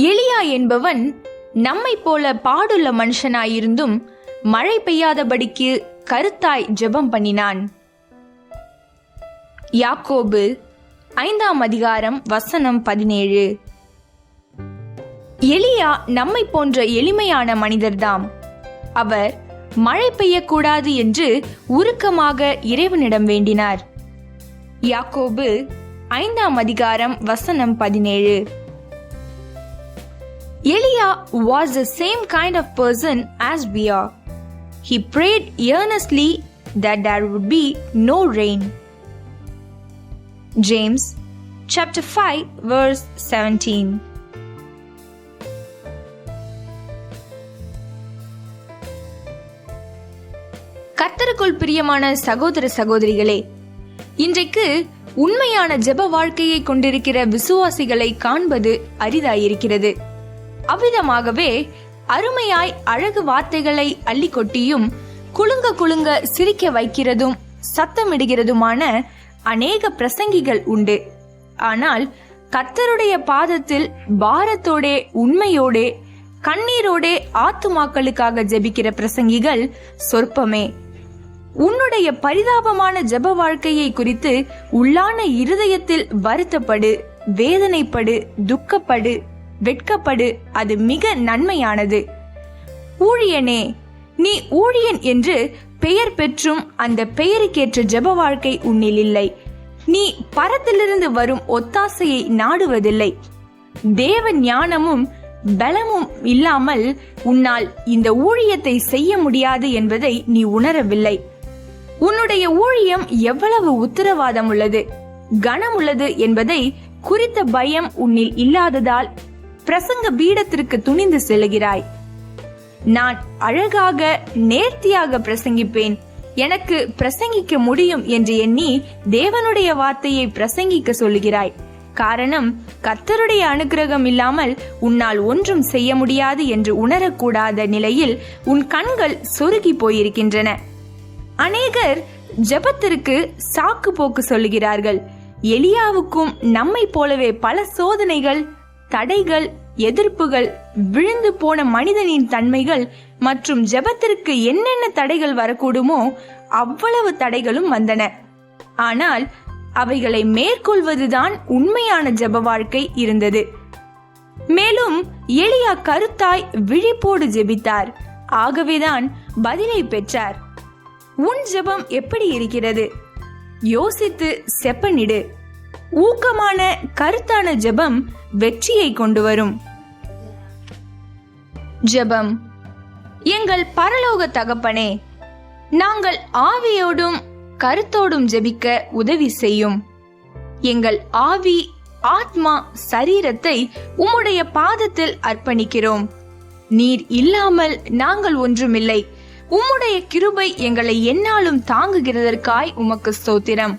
எலியா என்பவன் நம்மை போல பாடுள்ள மனுஷனாயிருந்தும் மழை பெய்யாதபடிக்கு கருத்தாய் ஜெபம் பண்ணினான். யாக்கோபு ஐந்தாம் அதிகாரம் வசனம் பதினேழு. எலியா நம்மை போன்ற எளிமையான மனிதர்தாம். அவர் மழை பெய்யக்கூடாது என்று உருக்கமாக இறைவனிடம் வேண்டினார். யாக்கோபு ஐந்தாம் அதிகாரம் வசனம் பதினேழு. எலியா was the same kind of person as we are. He prayed earnestly that there would be no rain. James chapter 5 verse 17. கர்த்தருக்குள் பிரியமான சகோதர சகோதரிகளே இன்றைக்கு உண்மையான ஜெப வாழ்க்கையை கொண்டிருக்கிற விசுவாசிகளை காண்பது அரிதாயிருக்கிறது அவ்விதமாகவே அருமையாய் அழகு வார்த்தைகளை அள்ளி கொட்டியும் குலுங்க குலுங்க சிரிக்க வைக்கிறதும் சத்தமிடுகிறதுமான அநேக பிரசங்கிகள் உண்டு. ஆனால் கர்த்தருடைய பாதத்தில் பாரத்தோடே உண்மையோடே கண்ணீரோடே ஆத்துமாக்களுக்காக ஜெபிக்கிற பிரசங்கிகள் சொற்பமே. உன்னுடைய பரிதாபமான ஜெப வாழ்க்கையை குறித்து உள்ளான இருதயத்தில் வருத்தப்படு வேதனைப்படு துக்கப்படு வெட்கப்படு அது மிக நன்மையானது. ஊழியனே நீ ஊழியன் என்று பெயர் பெற்றும் அந்த பெயருக்கேற்ற ஜெப வாழ்க்கை உன்னில் இல்லை. நீ பரத்திலிருந்து வரும் ஒத்தாசையை நாடுவதில்லை. தேவ ஞானமும் பலமும் இல்லாமல் உன்னால் இந்த ஊழியத்தை செய்ய முடியாது என்பதை நீ உணரவில்லை. உன்னுடைய ஊழியம் எவ்வளவு உத்தரவாதம் உள்ளது கனம் உள்ளது என்பதை குறித்த பயம் உன்னில் இல்லாததால் பிரசங்க பீடத்திற்கு துணிந்து செல்கிறாய் நான் அழகாக நேர்த்தியாக பிரசங்கிப்பேன். எனக்கு பிரசங்கிக்க முடியும் என்று எண்ணி தேவனுடைய வார்த்தையை பிரசங்கிக்க சொல்லுகிறாய். காரணம் கர்த்தருடைய அனுக்கிரகம் இல்லாமல் உன்னால் ஒன்றும் செய்ய முடியாது என்று உணரக்கூடாத நிலையில் உன் கண்கள் சொருகி போயிருக்கின்றன. அநேகர் ஜெபத்திற்கு சாக்கு போக்கு சொல்லுகிறார்கள். எலியாவுக்கும் நம்மை போலவே பல சோதனைகள் தடைகள் எதிர்ப்புகள் விழுந்து போன மனிதனின் தன்மைகள் மற்றும் ஜெபத்திற்கு என்னென்ன தடைகள் வரக்கூடுமோ அவ்வளவு தடைகளும் வந்தன. ஆனால் அவைகளை மேற்கொள்வதுதான் உண்மையான ஜெப வாழ்க்கை இருந்தது. மேலும் எளியா கருத்தாய் விழிப்போடு ஜெபித்தார். ஆகவேதான் பதிலை பெற்றார். உன் ஜெபம் எப்படி இருக்கிறது? யோசித்து செப்பனிடு. ஊக்கமான கருத்தான ஜெபம் வெற்றியை கொண்டு வரும். ஜெபம். எங்கள் பரலோக தகப்பனே நாங்கள் ஆவியோடும் கருத்தோடும் ஜெபிக்க உதவி செய்யும். எங்கள் ஆவி ஆத்மா சரீரத்தை உம்முடைய பாதத்தில் அர்ப்பணிக்கிறோம். நீர் இல்லாமல் நாங்கள் ஒன்றுமில்லை. உம்முடைய கிருபை எங்களை என்னாலும் தாங்குகிறதற்காய் உமக்கு ஸ்தோத்திரம்.